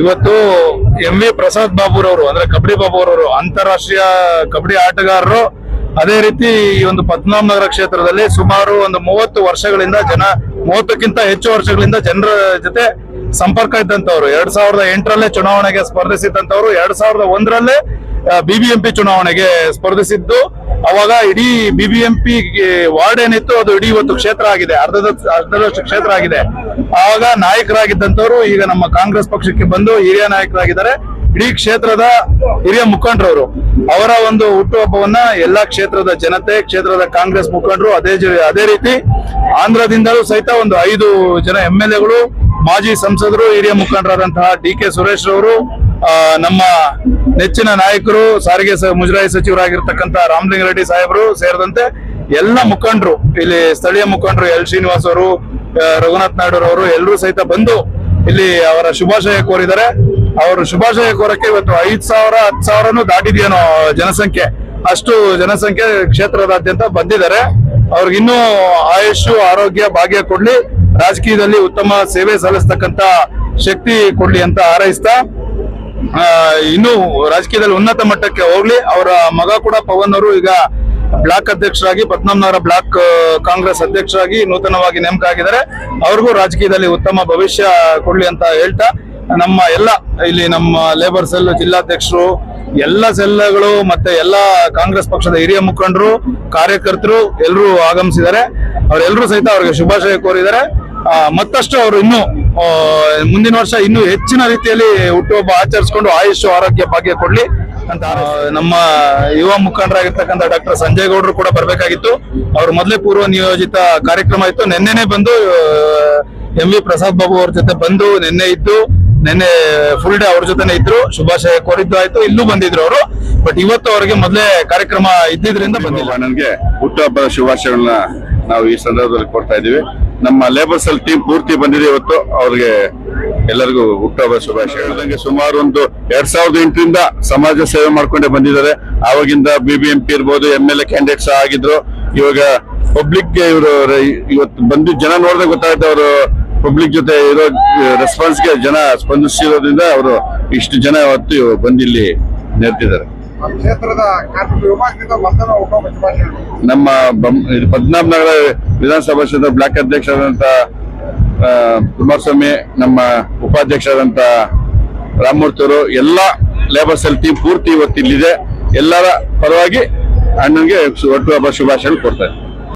ಇವತ್ತು M V Prasad ಬಾಬುರವರು, ಅಂದ್ರೆ ಕಬಡ್ಡಿ ಬಾಬುರವರು, ಅಂತಾರಾಷ್ಟ್ರೀಯ ಕಬಡ್ಡಿ ಆಟಗಾರರು, ಅದೇ ರೀತಿ ಈ ಒಂದು ಪದ್ಮನಾಭ ನಗರ ಕ್ಷೇತ್ರದಲ್ಲಿ ಸುಮಾರು ಒಂದು ಮೂವತ್ತು ವರ್ಷಗಳಿಂದ ಜನ, ಮೂವತ್ತಕ್ಕಿಂತ ಹೆಚ್ಚು ವರ್ಷಗಳಿಂದ ಜನರ ಜೊತೆ ಸಂಪರ್ಕ ಇದ್ದಂತವ್ರು ಎರಡ್ ಸಾವಿರದ ಎಂಟರಲ್ಲೇ ಚುನಾವಣೆಗೆ ಸ್ಪರ್ಧಿಸಿದ್ದಂತವ್ರು ಎರಡ್ ಸಾವಿರದ ಒಂದರಲ್ಲೇ ಬಿಬಿಎಂಪಿ ಚುನಾವಣೆಗೆ ಸ್ಪರ್ಧಿಸಿದ್ದು. ಅವಾಗ ಇಡೀ ಬಿಬಿಎಂಪಿ ವಾರ್ಡ್ ಏನಿತ್ತು ಅದು ಇಡೀ ಇವತ್ತು ಕ್ಷೇತ್ರ ಆಗಿದೆ, ಅರ್ಧದ ಅರ್ಧದಷ್ಟು ಕ್ಷೇತ್ರ ಆಗಿದೆ. ಆವಾಗ ನಾಯಕರಾಗಿದ್ದಂಥವ್ರು ಈಗ ನಮ್ಮ ಕಾಂಗ್ರೆಸ್ ಪಕ್ಷಕ್ಕೆ ಬಂದು ಹಿರಿಯ ನಾಯಕರಾಗಿದ್ದಾರೆ. ಇಡೀ ಕ್ಷೇತ್ರದ ಹಿರಿಯ ಮುಖಂಡರವರು. ಅವರ ಒಂದು ಹುಟ್ಟುಹಬ್ಬವನ್ನ ಎಲ್ಲಾ ಕ್ಷೇತ್ರದ ಜನತೆ, ಕ್ಷೇತ್ರದ ಕಾಂಗ್ರೆಸ್ ಮುಖಂಡರು ಅದೇ ಅದೇ ರೀತಿ ಆಂಧ್ರದಿಂದಲೂ ಸಹಿತ ಒಂದು ಐದು ಜನ ಎಂ ಎಲ್ ಎಗಳು ಮಾಜಿ ಸಂಸದರು, ಹಿರಿಯ ಮುಖಂಡರಾದಂತಹ ಡಿ ಕೆ ಸುರೇಶ್ ರವರು ನಮ್ಮ ನೆಚ್ಚಿನ ನಾಯಕರು, ಸಾರಿಗೆ ಮುಜರಾಯಿ ಸಚಿವರಾಗಿರ್ತಕ್ಕಂಥ ರಾಮಲಿಂಗ ರೆಡ್ಡಿ ಸಾಹೇಬರು ಸೇರಿದಂತೆ ಎಲ್ಲ ಮುಖಂಡರು, ಇಲ್ಲಿ ಸ್ಥಳೀಯ ಮುಖಂಡರು ಎಲ್. ಶ್ರೀನಿವಾಸ್ ಅವರು ರಘುನಾಥ್ ನಾಯ್ಡು ಅವರು ಎಲ್ಲರೂ ಸಹಿತ ಬಂದು ಇಲ್ಲಿ ಅವರ ಶುಭಾಶಯ ಕೋರಿದ್ದಾರೆ. ಅವರು ಶುಭಾಶಯ ಕೋರಕ್ಕೆ ಇವತ್ತು ಐದ್ ಸಾವಿರ, ಹತ್ತು ಸಾವಿರನೂ ದಾಟಿದೆಯೇನೋ ಜನಸಂಖ್ಯೆ. ಅಷ್ಟು ಜನಸಂಖ್ಯೆ ಕ್ಷೇತ್ರದಾದ್ಯಂತ ಬಂದಿದ್ದಾರೆ. ಅವ್ರಿಗಿನ್ನೂ ಆಯುಷ್ ಆರೋಗ್ಯ, ಭಾಗ್ಯ ಕೊಡ್ಲಿ. ರಾಜಕೀಯದಲ್ಲಿ ಉತ್ತಮ ಸೇವೆ ಸಲ್ಲಿಸ್ತಕ್ಕಂತ ಶಕ್ತಿ ಕೊಡ್ಲಿ ಅಂತ ಹಾರೈಸ್ತಾ ಇನ್ನು ರಾಜಕೀಯದಲ್ಲಿ ಉನ್ನತ ಮಟ್ಟಕ್ಕೆ ಹೋಗ್ಲಿ. ಅವರ ಮಗ ಕೂಡ ಪವನ್ ಅವರು ಈಗ ಬ್ಲಾಕ್ ಅಧ್ಯಕ್ಷರಾಗಿ ಪದ್ಮನಾಭನಗರ ಬ್ಲಾಕ್ ಕಾಂಗ್ರೆಸ್ ಅಧ್ಯಕ್ಷರಾಗಿ ನೂತನವಾಗಿ ನೇಮಕ ಆಗಿದ್ದಾರೆ ಅವ್ರಿಗೂ ರಾಜಕೀಯದಲ್ಲಿ ಉತ್ತಮ ಭವಿಷ್ಯ ಕೊಡ್ಲಿ ಅಂತ ಹೇಳ್ತಾ, ನಮ್ಮ ಎಲ್ಲ, ಇಲ್ಲಿ ನಮ್ಮ ಲೇಬರ್ ಸೆಲ್ ಜಿಲ್ಲಾಧ್ಯಕ್ಷರು, ಎಲ್ಲ ಸೆಲ್ಗಳು ಮತ್ತೆ ಎಲ್ಲ ಕಾಂಗ್ರೆಸ್ ಪಕ್ಷದ ಹಿರಿಯ ಮುಖಂಡರು, ಕಾರ್ಯಕರ್ತರು ಎಲ್ಲರೂ ಆಗಮಿಸಿದ್ದಾರೆ. ಅವರೆಲ್ಲರೂ ಸಹಿತ ಅವರಿಗೆ ಶುಭಾಶಯ ಕೋರಿದ್ದಾರೆ. ಮತ್ತಷ್ಟು ಅವರು ಇನ್ನು ಮುಂದಿನ ವರ್ಷ ಇನ್ನು ಹೆಚ್ಚಿನ ರೀತಿಯಲ್ಲಿ ಹುಟ್ಟುಹಬ್ಬ ಆಚರಿಸಿಕೊಂಡು ಆಯುಷ್, ಆರೋಗ್ಯ ಭಾಗ್ಯ ಕೊಡ್ಲಿ ಅಂತ ನಮ್ಮ ಯುವ ಮುಖಂಡರಾಗಿರ್ತಕ್ಕಂಥ ಡಾಕ್ಟರ್ ಸಂಜಯ್ ಗೌಡರು ಕೂಡ ಬರಬೇಕಾಗಿತ್ತು. ಅವರು ಮೊದಲೇ ಪೂರ್ವ ನಿಯೋಜಿತ ಕಾರ್ಯಕ್ರಮ ಇತ್ತು. ನಿನ್ನೆನೆ ಬಂದು ಎಂ ವಿ ಪ್ರಸಾದ್ ಬಾಬು ಅವ್ರ ಜೊತೆ ಬಂದು ನಿನ್ನೆ ಇದ್ದು, ನಿನ್ನೆ ಫುಲ್ ಡೇ ಅವ್ರ ಜೊತೆನೆ ಇದ್ರು. ಶುಭಾಶಯ ಕೋರಿದ್ದು ಆಯ್ತು. ಇಲ್ಲೂ ಬಂದಿದ್ರು ಅವರು. ಬಟ್ ಇವತ್ತು ಅವರಿಗೆ ಮೊದಲೇ ಕಾರ್ಯಕ್ರಮ ಇದ್ದಿದ್ರಿಂದ ಬಂದಿಲ್ಲ. ನನಗೆ ಹುಟ್ಟುಹಬ್ಬದ ಶುಭಾಶಯಗಳನ್ನ ನಾವು ಈ ಸಂದರ್ಭದಲ್ಲಿ ಕೊಡ್ತಾ ಇದ್ದೀವಿ. ನಮ್ಮ ಲೇಬರ್ಸ್ ಅಲ್ಲಿ ಟೀಮ್ ಪೂರ್ತಿ ಬಂದಿದೆ ಇವತ್ತು. ಅವ್ರಿಗೆ ಎಲ್ಲರಿಗೂ ಹುಟ್ಟುಹಬ್ಬ ಶುಭಾಶಯಗಳು. ಸುಮಾರು ಒಂದು ಎರಡ್ ಸಾವಿರದ ಎಂಟರಿಂದ ಸಮಾಜ ಸೇವೆ ಮಾಡ್ಕೊಂಡೇ ಬಂದಿದ್ದಾರೆ. ಆವಾಗಿಂದ ಪಿ ಇರ್ಬೋದು ಎಂ ಎಲ್ ಎ ಕ್ಯಾಂಡಿಡೇಟ್ಸ್ ಆಗಿದ್ರು. ಇವಾಗ ಪಬ್ಲಿಕ್ ಇವರು ಇವತ್ತು ಬಂದು ಜನ ನೋಡಿದ್ರೆ ಗೊತ್ತಾಯ್ತು ಅವರು ಪಬ್ಲಿಕ್ ಜೊತೆ ಇರೋ ರೆಸ್ಪಾನ್ಸ್ಗೆ ಜನ ಸ್ಪಂದಿಸಿರೋದ್ರಿಂದ ಅವರು ಇಷ್ಟು ಜನ ಇವತ್ತು ಬಂದಿಲ್ಲಿ ನೆರೆದಿದ್ದಾರೆ ಕ್ಷೇತ್ರದ ನಮ್ಮ ಇದು ಪದ್ಮನಾಭ ನಗರ ವಿಧಾನಸಭಾ ಕ್ಷೇತ್ರ ಬ್ಲಾಕ್ ಅಧ್ಯಕ್ಷರಾದಂತ ಕುಮಾರಸ್ವಾಮಿ, ನಮ್ಮ ಉಪಾಧ್ಯಕ್ಷರಾದಂತ ಅವರು ಎಲ್ಲ ಲೇಬರ್ ಸೆಲ್ ಟೀಮ್ ಪೂರ್ತಿ ಇವತ್ತು ಇಲ್ಲಿದೆ. ಎಲ್ಲರ ಪರವಾಗಿ ಅಣ್ಣನಿಗೆ ಒಟ್ಟು ಹಬ್ಬ ಶುಭಾಶಯಗಳು ಕೊಡ್ತಾರೆ